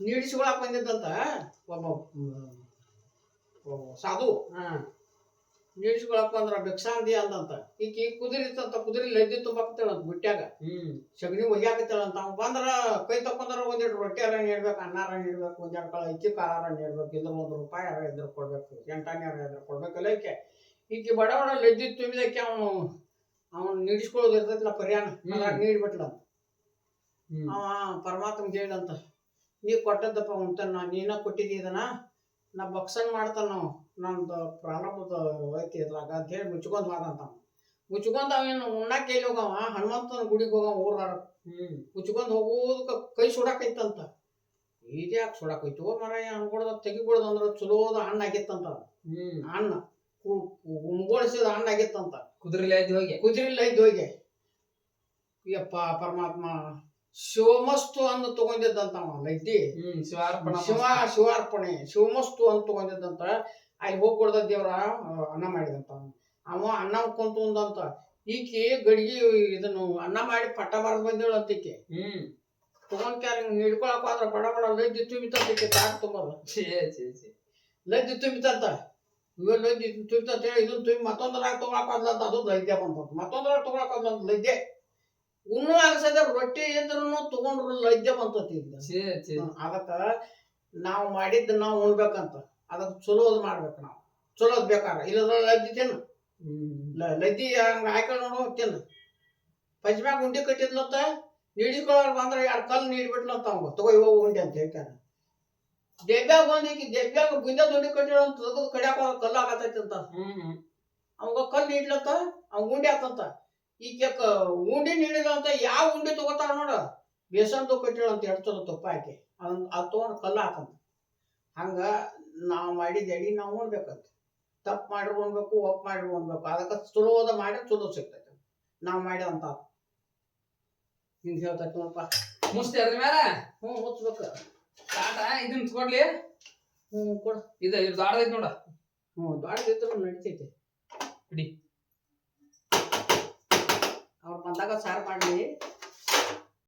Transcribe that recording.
ನೀಡಿಸ್ಕೊಳಕ್ ಬಂದಿದ್ದಂತ? ಒಬ್ಬ ಹ್ಮ್, ಹಾ. ಸಾಧು ನೀಡಿಸ್ಕೊಳಕ್ ಬಂದ್ರ ಭಿಕ್ಷಾಂದಿ ಅಂದಂತ. ಈಕಿ ಕುದುರೆ ಇತ್ತಂತ ಕುದುರೆ ಲದ್ದಿ ತುಂಬಾಕತ್ತೇಳಂತ ಬಿಟ್ಟ್ಯಾಗ ಹ್ಮ್. ಸಗಣಿ ಒಯ್ಯಾಕತ್ತೇಳಂತ ಅವ್ ಬಂದ್ರ ಕೈ ತಕೊಂಡ್ರ ರೊಟ್ಟಿ ಅರ ನೀಡ್ಬೇಕು ಅನ್ನಾರ ನೀಡ್ಬೇಕು ಒಂದೆರಡು ಕಾಳ ಇಕ್ಕಿ ಖಾರ ನೀಡ್ಬೇಕು ಇದ್ರ ಒಂದು ರೂಪಾಯಿ ಅರ ಇದ್ರ ಕೊಡ್ಬೇಕು ಎಂಟಾಣ್ಯಾರ ಇದ್ರ ಕೊಡ್ಬೇಕಲ್ಲ ಈಕೆ. ಈಕಿ ಬಡ ಬಡ ಲದ್ದಿ ತುಂಬಿದಕ್ಕೆ ಅವನು ಅವನು ನೀಡಿಸ್ಕೊಳ್ಳೋದು ಇರ್ತೈತಿಲ್ಲ ಪರ್ಯಾಣ ನೀಡ್ಬಿಟ್ಲಂತ ಅವ ಪರಮಾತ್ಮಗೆ ಹೇಳಂತ ನೀ ಕೊಟ್ಟದ್ದಪ್ಪ ಉಂಟ ನಾ ನೀನ ಕೊಟ್ಟಿದ್ದೀ ಇದನ್ನ? ನಾ ಬಕ್ಸಂಗ್ ಮಾಡ್ತಾನ ನಾವು. ನಂದು ಪ್ರಾರಂಭದ ಐತಿ ಇದ್ರಾಗ ಅಂತ ಹೇಳಿ ಮುಚ್ಕೊಂಡ್ ಹೋದಂತ ಮುಚ್ಕೊಂಡ್ ಅವೇನು ಉಣ್ಣಾಕ ಎಲ್ಲಿ ಹೋಗವ? ಹನುಮಂತನ ಗುಡಿಗೆ ಹೋಗವ ಊರಾರ ಹ್ಮ್. ಮುಚ್ಕೊಂಡ್ ಹೋಗೋದಕ್ಕೆ ಕೈ ಸುಡಾಕೈತಂತ. ಈಗ ಯಾಕೆ ಸುಡಾಕೈತು? ಮರ ಅನ್ಕೊಡ್ದ ತೆಗಿಬಿಡ್ದು ಅಂದ್ರೆ ಚಲೋದ ಹಣ್ಣು ಆಗಿತ್ತಂತ ಹಣ್ಣ ಮುಗೋಳಿಸಿದ ಹಣ್ಣು ಆಗಿತ್ತಂತ ಕುದುರೆಲಿ ಆಯ್ತು ಹೋಗಿ. ಕುದುರೆಲ್ಲ ಇದ್ದು ಹೋಗಿ. ಯಪ್ಪ ಪರಮಾತ್ಮ. ಶಿವಮಸ್ತು ಅನ್ನು ತಗೊಂಡಿದ್ದಂತ ಲೈತಿ ಹ್ಮ್ ಶಿವಾರ್ಪಣ ಶಿವ ಶಿವಾರ್ಪಣೆ ಶಿವಮಸ್ತು ಅಂತ ತಗೊಂಡಿದ್ದಂತ ಅಲ್ಲಿ ಹೋಗಿ ಕೊಡ್ದ ದೇವ್ರ ಅನ್ನ ಮಾಡಿದಂತ ಅಮ್ಮ ಅವ ಅನ್ನ ಕುಂತು ಅಂತ ಈಕಿ ಗಡಿಗೆ ಇದನ್ನು ಅನ್ನ ಮಾಡಿ ಪಟ್ಟ ಬಾರ್ದು ಬಂದೇಳು ಅಂತ ಈಕೆ ಹ್ಮ್. ತಗೊಂಡ್ ಕ್ಯಾರ ಹಿಡ್ಕೊಳಕ್ ಹೋದ್ರ ಬಡ ಬಡ ಲಜ್ಜಿ ತುಂಬಿತಂತ ಈಕೆ ಛೇ ಛೇ ಲಜ್ಜಿ ತುಂಬಿತಂತ. ಇವ ಲಜ್ಜಿ ತುಂಬಿತಂತ ಹೇಳಿ ಇದನ್ನ ತುಂಬಿ ಮತ್ತೊಂದ್ರಾಗ ತಗೊಳಕ್ ಹೋದ್ಲಂತ ಅದು ಲೈದ್ಯ ಬಂತ ಮತ್ತೊಂದ್ರಾಗ ತಗೊಳಕ್ ಹೋದ್ಲಂತ ಲಜ್ಜೆ. ಉಣ್ಣು ಅನ್ಸದ ರೊಟ್ಟಿ ಇದ್ರೂ ತಗೊಂಡ್ರು ಲಜ್ಜೆ ಬಂತತಿ ಅದಕ್ಕ ನಾವು ಮಾಡಿದ್ದು ನಾವು ಉಣ್ಬೇಕಂತ. ಅದಕ್ಕೆ ಚಲೋದ್ ಮಾಡ್ಬೇಕು ನಾವು. ಚಲೋದ್ ಬೇಕಾರ ಇಲ್ಲದ್ರ ಲದ್ದಿ ತಿನ್ನು. ಹ್ಮ್. ಲ- ಲದ್ದಿ ಹಂಗ ಹಾಕೊಂಡು ನೋಡು ತಿನ್ನು. ಪಂಚಮ್ಯಾಗ ಉಂಡಿ ಕಟ್ಟಿದ್ಲತ್ತ ನೀಡಿಸ್ಕೊಳ್ಳೋರು ಬಂದ್ರೆ ಎರಡು ಕಲ್ಲು ನೀಡ್ಬಿಟ್ಲಂತ ಅವಂಗ. ತಗೋ ಇವಾಗ ಉಂಡಿ ಅಂತ ಹೇಳ್ತಾನೆ. ದೆಬ್ಬ್ಯಾಗ ಬಂದಿಕ್ಕೆ ದೆಬ್ಬ್ಯಾಗ ಗುಂಜ ದುಂಡಿ ಕಟ್ಟಿರೋ ತೆಗೆದು ಕಡಿಯಾಕ ಕಲ್ಲು ಆಗತೈತಿ ಅಂತ. ಅವ್ಗೆ ಕಲ್ಲು ನೀಡ್ಲತ್ತ ಅವ್ನ ಉಂಡಿ ಆತಂತ. ಈಕೆ ಉಂಡಿ ಉಂಡಿ ನೀಡಿದಂತ ಯಾವ ಉಂಡೆ ತಗೋತಾರ ನೋಡ. ಬೇಸನ್ದು ಕಟ್ಟಿಳ ಅಂತ ಚಲೋ ತುಪ್ಪ ಹಾಕಿ. ಅದನ್ನ ಅದು ತೊಗೊಂಡು ಕಲ್ಲು ಹಾಕಂತ. ಹಂಗ ನಾವು ಮಾಡಿದ ಎಡಿ ನಾವು ಉಣ್ಬೇಕಂತ. ತಪ್ಪು ಮಾಡಿ ಉಣ್ಬೇಕು ಒಪ್ಪು ಮಾಡಿ ಉಣ್ಬೇಕು. ಅದಕ್ಕೆ ಚಲೋದ ಮಾಡಿ ಚಲೋ ಸಿಗ್ತೈತೆ. ನಾವು ಮಾಡ್ಯಂತ ಹಿಂಗೆ ಹೇಳ್ತೈತೆ ನೋಡಪ್ಪ. ಮುಸ್ತಿ ಅದ್ರ ಮೇಲೆ ಹ್ಞೂ ಮುಚ್ಬೇಕು. ಕಾಟ ಇದನ್ನ ಕೊಡ್ಲಿ ಹ್ಞೂ ಕೊಡು. ಇದು ಇದು ನೋಡ. ಹ್ಞೂ ದೊಡ್ಡದಿದ್ರು ನಡಿತೈತೆ. ಹಿಡಿ. సన్నగా చారపండి